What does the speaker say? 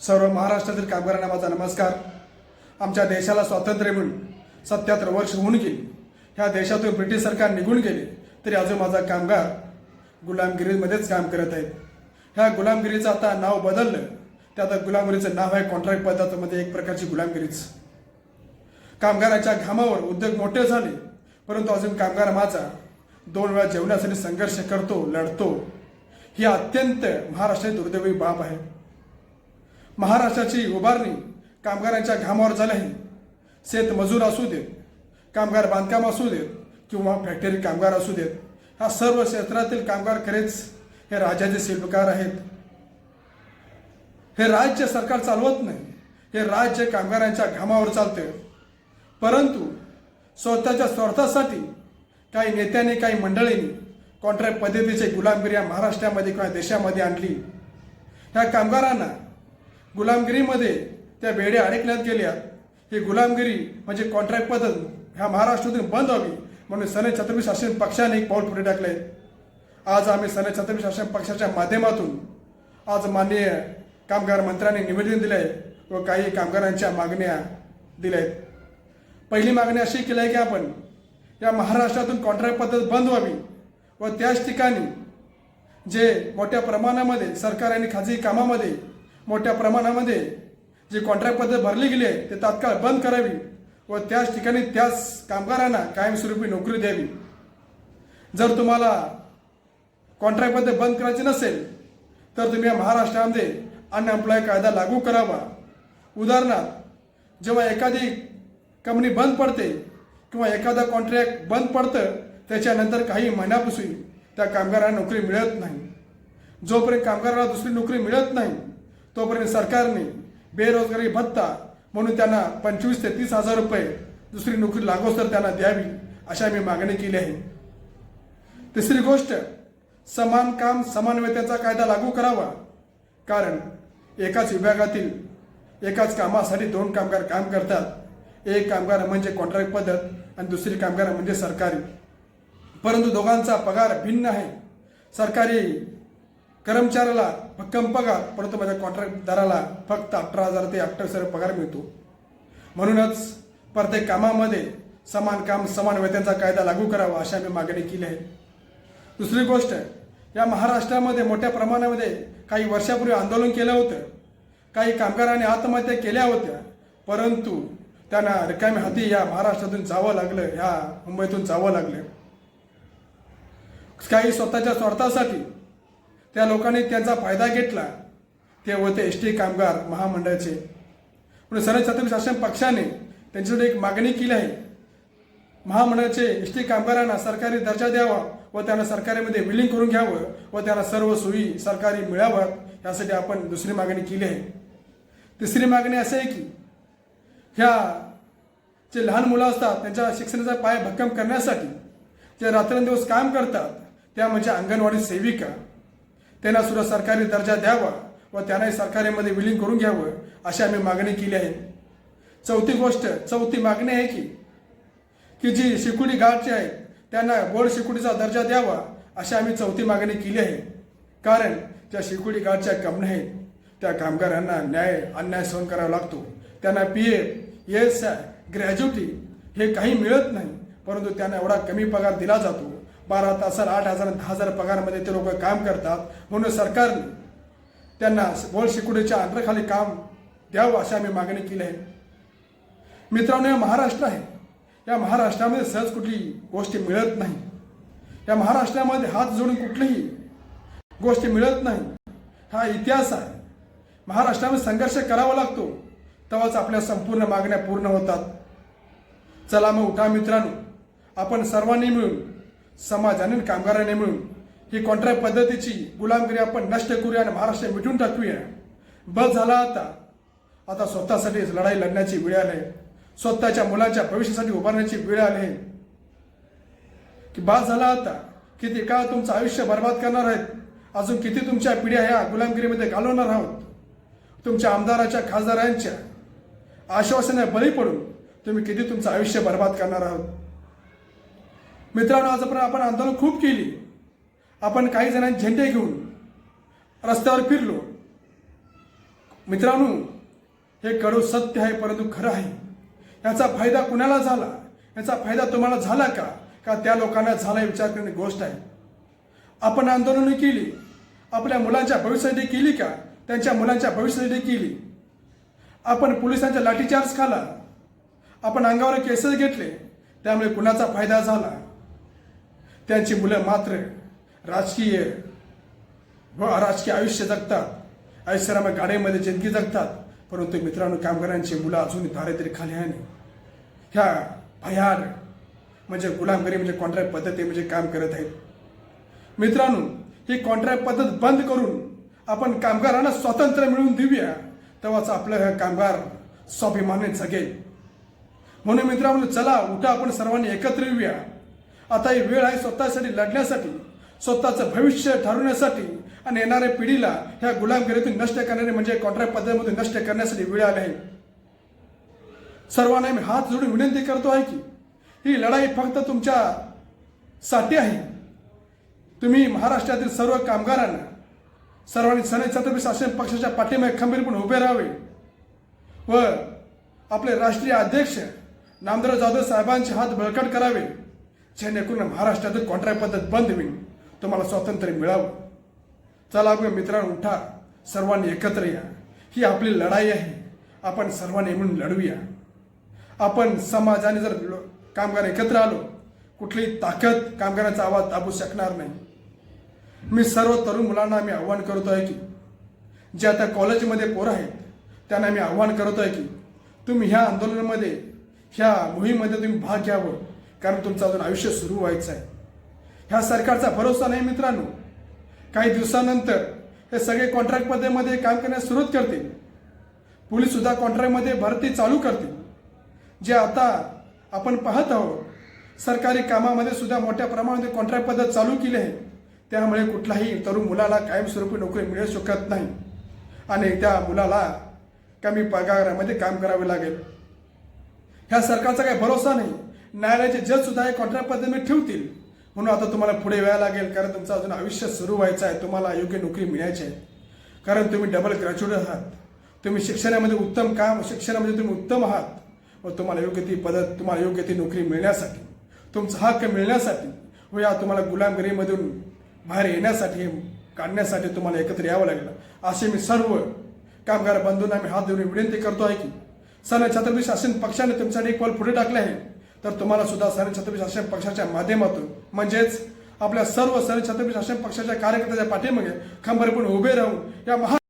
सर्व महाराष्ट्रातील कामगारांना माझा नमस्कार. आमच्या देशाला स्वातंत्र्य मिळून सत्याहत्तर वर्ष होऊन गेली. ह्या देशातून ब्रिटिश सरकार निघून गेले तरी अजून माझा कामगार गुलामगिरीमध्येच काम करत आहेत. ह्या गुलामगिरीचं आता नाव बदललं ते आता गुलामगिरीचं नाव आहे कॉन्ट्रॅक्ट पद्धतीमध्ये एक प्रकारची गुलामगिरीच. कामगाराच्या घामावर उद्योग मोठे झाले परंतु अजून कामगार माझा दोन वेळा जेवणासाठी संघर्ष करतो लढतो. ही अत्यंत महाराष्ट्राची दुर्दैवी बाब आहे. महाराष्ट्राची उभारणी कामगारांच्या घामावर झाल्याही शेतमजूर असू देत कामगार बांधकाम असू देत किंवा फॅक्टरी कामगार असू देत ह्या सर्व क्षेत्रातील कामगार खरेच हे राज्याचे शिल्पकार आहेत. हे राज्य सरकार चालवत नाही हे राज्य कामगारांच्या घामावर चालतं. परंतु स्वतःच्या स्वार्थासाठी काही नेत्यांनी काही मंडळींनी कॉन्ट्रॅक्ट पद्धतीचे गुलामगिरी या महाराष्ट्रामध्ये किंवा देशामध्ये आणली. ह्या कामगारांना गुलामगिरीमध्ये त्या बेड्या अडकण्यात गेल्या. ही गुलामगिरी म्हणजे कॉन्ट्रॅक्ट पद्धत ह्या महाराष्ट्रातून बंद व्हावी म्हणून सने छत्रपती शासन पक्षाने एक पाऊल पुढे टाकले आज आम्ही सने छत्रपती शासन पक्षाच्या माध्यमातून आज माननीय कामगार मंत्र्यांनी निवेदन दिले आहे व काही कामगारांच्या मागण्या दिल्या आहेत पहिली मागणी अशी केली आहे की आपण या महाराष्ट्रातून कॉन्ट्रॅक्ट पद्धत बंद व्हावी व त्याच ठिकाणी जे मोठ्या प्रमाणामध्ये सरकार आणि खाजगी कामामध्ये मोठ्या प्रमाणामध्ये जी कॉन्ट्रॅक्ट पद्धत भरली गेली आहे ते तात्काळ बंद करावी व त्याच ठिकाणी त्याच कामगारांना कायमस्वरूपी नोकरी द्यावी. जर तुम्हाला कॉन्ट्रॅक्ट पद्धत बंद करायची नसेल तर तुम्ही या महाराष्ट्रामध्ये अनएम्प्लॉय कायदा लागू करावा. उदाहरणार्थ जेव्हा एखादी कंपनी बंद पडते किंवा एखादा कॉन्ट्रॅक्ट बंद पडतं त्याच्यानंतर काही महिन्यापासून त्या कामगारांना नोकरी मिळत नाही. जोपर्यंत कामगाराला दुसरी नोकरी मिळत नाही तोपर्यंत सरकारने बेरोजगारी भत्ता म्हणून त्यांना पंचवीस ते तीस हजार रुपये दुसरी नोकरी लागोस तर त्यांना द्यावी अशा मी मागणी केली आहे. तिसरी गोष्ट समान काम समान वेतनाचा कायदा लागू करावा. कारण एकाच विभागातील एकाच कामासाठी दोन कामगार काम करतात. एक कामगार म्हणजे कॉन्ट्रॅक्ट पद्धत आणि दुसरी कामगार म्हणजे सरकारी. परंतु दोघांचा पगार भिन्न आहे. सरकारी कर्मचाऱ्याला भक्कम पगार परंतु माझ्या कॉन्ट्रॅक्टदाराला फक्त अठरा हजार ते अठ्ठावीस हजार पगार मिळतो. म्हणूनच प्रत्येक कामामध्ये समान काम समान वेतनाचा कायदा लागू करावा अशी आम्ही मागणी केली आहे. दुसरी गोष्ट या महाराष्ट्रामध्ये मोठ्या प्रमाणामध्ये काही वर्षापूर्वी आंदोलन केलं होतं. काही कामगारांनी आत्महत्या केल्या होत्या परंतु त्यांना रिकाम्या हाती या महाराष्ट्रातून जावं लागलं ह्या मुंबईतून जावं लागलं. काही स्वतःच्या स्वार्थासाठी त्या लोकांनी त्यांचा फायदा घेतला. ते होते एस टी कामगार महामंडळाचे. म्हणून सर्व छत्रपती शासन पक्षाने त्यांच्यासाठी एक मागणी केली आहे. महामंडळाचे एस टी कामगारांना सरकारी दर्जा द्यावा व त्यांना सरकारीमध्ये विलीन करून घ्यावं व त्यांना सर्व सोयी सरकारी मिळाव्यात यासाठी आपण दुसरी मागणी केली आहे. तिसरी मागणी अशी आहे की ह्या जे लहान मुलं असतात त्यांच्या शिक्षणाचा पाय भक्कम करण्यासाठी जे रात्रंदिवस काम करतात त्या म्हणजे अंगणवाडी सेविका. त्यांना सुद्धा सरकारी दर्जा द्यावा व त्यांनाही सरकारीमध्ये विलीन करून घ्यावं अशी आम्ही मागणी केली आहे. चौथी गोष्ट चौथी मागणी आहे की की जी शिकुडी गाडची आहेत त्यांना बोर्ड शिकुडीचा दर्जा द्यावा अशी आम्ही चौथी मागणी केली आहे. कारण ज्या शिकुडी गाडच्या कंपन्या आहेत त्या कामगारांना न्याय अन्याय सहन करावा लागतो. त्यांना P F S I gratuity हे काही मिळत नाही परंतु त्यांना एवढा कमी पगार दिला जातो. बारा तासाला आठ हजार दहा हजार पगारमध्ये ते लोक काम करतात. म्हणून सरकारने त्यांना वर्ल्ड सिक्युरिटीच्या अंडरखाली काम द्यावं अशी आम्ही मागणी केली आहे. मित्रांनो हे महाराष्ट्र आहे. या महाराष्ट्रामध्ये सहज कुठली गोष्टी मिळत नाही. या महाराष्ट्रामध्ये हात जोडून कुठलीही गोष्टी मिळत नाही. हा इतिहास आहे. महाराष्ट्रामध्ये संघर्ष करावा लागतो. तेव्हाच आपल्या संपूर्ण मागण्या पूर्ण होतात. चला मग उठा मित्रांनो. आपण सर्वांनी मिळून समाजाने आणि मिळून ही कॉन्ट्रॅक्ट पद्धतीची गुलामगिरी आपण नष्ट करूया आणि महाराष्ट्र मिटून टाकूया. बस झाला आता. आता स्वतःसाठी लढाई लढण्याची वेळ आली आहे. स्वतःच्या मुलांच्या भविष्यासाठी उभारण्याची वेळ आली आहे. की बाद झाला आता. किती का तुमचं आयुष्य बर्बाद करणार आहेत? अजून किती तुमच्या पिढ्या ह्या गुलामगिरीमध्ये घालवणार आहोत? तुमच्या आमदाराच्या खासदारांच्या आश्वासने बळी पडून तुम्ही किती तुमचं आयुष्य बर्बाद करणार आहोत? मित्रांनो आजपर्यंत आपण आंदोलन खूप केली. आपण काही जणांनी झेंडे घेऊन रस्त्यावर फिरलो. मित्रांनो हे कडू सत्य आहे परंतु खरं आहे. याचा फायदा कुणाला झाला? याचा फायदा तुम्हाला झाला का? का त्या लोकांना झाला विचार करणे गोष्ट आहे? आपण आंदोलनं केली. आपल्या मुलांच्या भविष्यासाठी केली का? त्यांच्या मुलांच्या भविष्यासाठी केली. आपण पोलिसांचा लाठीचार्ज खाला. आपण अंगावर केसेस घेतले. त्यामुळे कुणाचा फायदा झाला? त्यांची मुलं मात्र राजकीय व अराजकीय आयुष्य जगतात. ऐश्वर्यामय गाड्यामध्ये जिंदगी जगतात. परंतु मित्रांनो कामगारांची मुलं अजून दारिद्र्य खाली आहे ह्या भयान म्हणजे गुलामगिरी म्हणजे कॉन्ट्रॅक्ट पद्धती म्हणजे काम करत आहेत. मित्रांनो ही कॉन्ट्रॅक्ट पद्धत बंद करून आपण कामगारांना स्वातंत्र्य मिळवून देऊया तेव्हाच आपलं हे कामगार स्वाभिमाने जगेल. म्हणून मित्रांनो चला उठा आपण सर्वांनी एकत्र येऊया. आता ही वेळ आहे स्वतःसाठी लढण्यासाठी स्वतःचं भविष्य ठरवण्यासाठी आणि येणाऱ्या पिढीला ह्या गुलामगिरीतून नष्ट करणारे म्हणजे कॉन्ट्रॅक्ट पद्धतीमधून नष्ट करण्यासाठी वेळ आली आहे. सर्वांना मी हात जोडून विनंती करतो आहे की ही लढाई फक्त तुमच्या साठी आहे. तुम्ही महाराष्ट्रातील सर्व कामगारांना सर्वांनी सन छत्रपती शासन पक्षाच्या पाठीमागे खंबीरपणे उभे राहावे व आपले राष्ट्रीय अध्यक्ष नामदार जाधव साहेबांचे हात बळकट करावे. जेणेकरून महाराष्ट्रातील कॉन्ट्रॅक्ट पद्धत बंद होईल. तुम्हाला स्वातंत्र्य मिळावं. चला मग मित्रांनो उठा. सर्वांनी एकत्र या. ही आपली लढाई आहे. आपण सर्वांनी मिळून लढूया. आपण समाजाने जर कामगार एकत्र आलो कुठलीही ताकद कामगारांचा आवाज दाबू शकणार नाही. मी सर्व तरुण मुलांना मी आव्हान करतो आहे की जे आता कॉलेजमध्ये पोरं आहेत त्यांना मी आव्हान करतो आहे की तुम्ही ह्या आंदोलनामध्ये ह्या मोहीमध्ये तुम्ही भाग घ्यावं. कारण तुमचं अजून आयुष्य सुरू व्हायचं आहे. ह्या सरकारचा भरोसा नाही मित्रांनो. काही दिवसानंतर हे सगळे कॉन्ट्रॅक्ट पद्धतीमध्ये काम करण्यास सुरुवात करतील. पोलीस सुद्धा कॉन्ट्रॅक्टमध्ये भरती चालू करतील. जे आता आपण पाहत आहोत सरकारी कामामध्ये सुद्धा मोठ्या प्रमाणामध्ये कॉन्ट्रॅक्ट पद्धत चालू केली आहे. त्यामुळे कुठलाही तरुण मुलाला कायमस्वरूपी नोकरी मिळू शकत नाही. आणि त्या मुलाला कमी पगारामध्ये काम करावे लागेल. ह्या सरकारचा काही भरोसा नाही. न्यायालयाचे जज सुद्धा हे कॉन्ट्रॅक्ट पद्धतीने ठेवतील. म्हणून आता तुम्हाला पुढे यायला लागेल कारण तुमचं अजून आयुष्य सुरू व्हायचं आहे तुम्हाला योग्य नोकरी मिळायची आहे. कारण तुम्ही डबल ग्रॅज्युएट आहात. तुम्ही शिक्षणामध्ये उत्तम काम शिक्षणामध्ये तुम्ही उत्तम आहात. व तुम्हाला योग्य ती पदत तुम्हाला योग्य ती नोकरी मिळण्यासाठी तुमचा हक्क मिळण्यासाठी व या तुम्हाला गुलामगिरीमधून बाहेर येण्यासाठी काढण्यासाठी तुम्हाला एकत्र यावं लागलं. असे मी सर्व कामगार बंधूंना मी हात देऊन विनंती करतो आहे की सर छत्रपती शासन पक्षाने तुमच्यासाठी एक पाऊल पुढे टाकले आहे. तर तुम्हाला सुद्धा सन छत्रपती शासन पक्षाच्या माध्यमातून म्हणजेच आपल्या सर्व सन छत्रपती शासन पक्षाच्या कार्यकर्त्याच्या पाठीमागे खंबरपणे उभे राहून या महा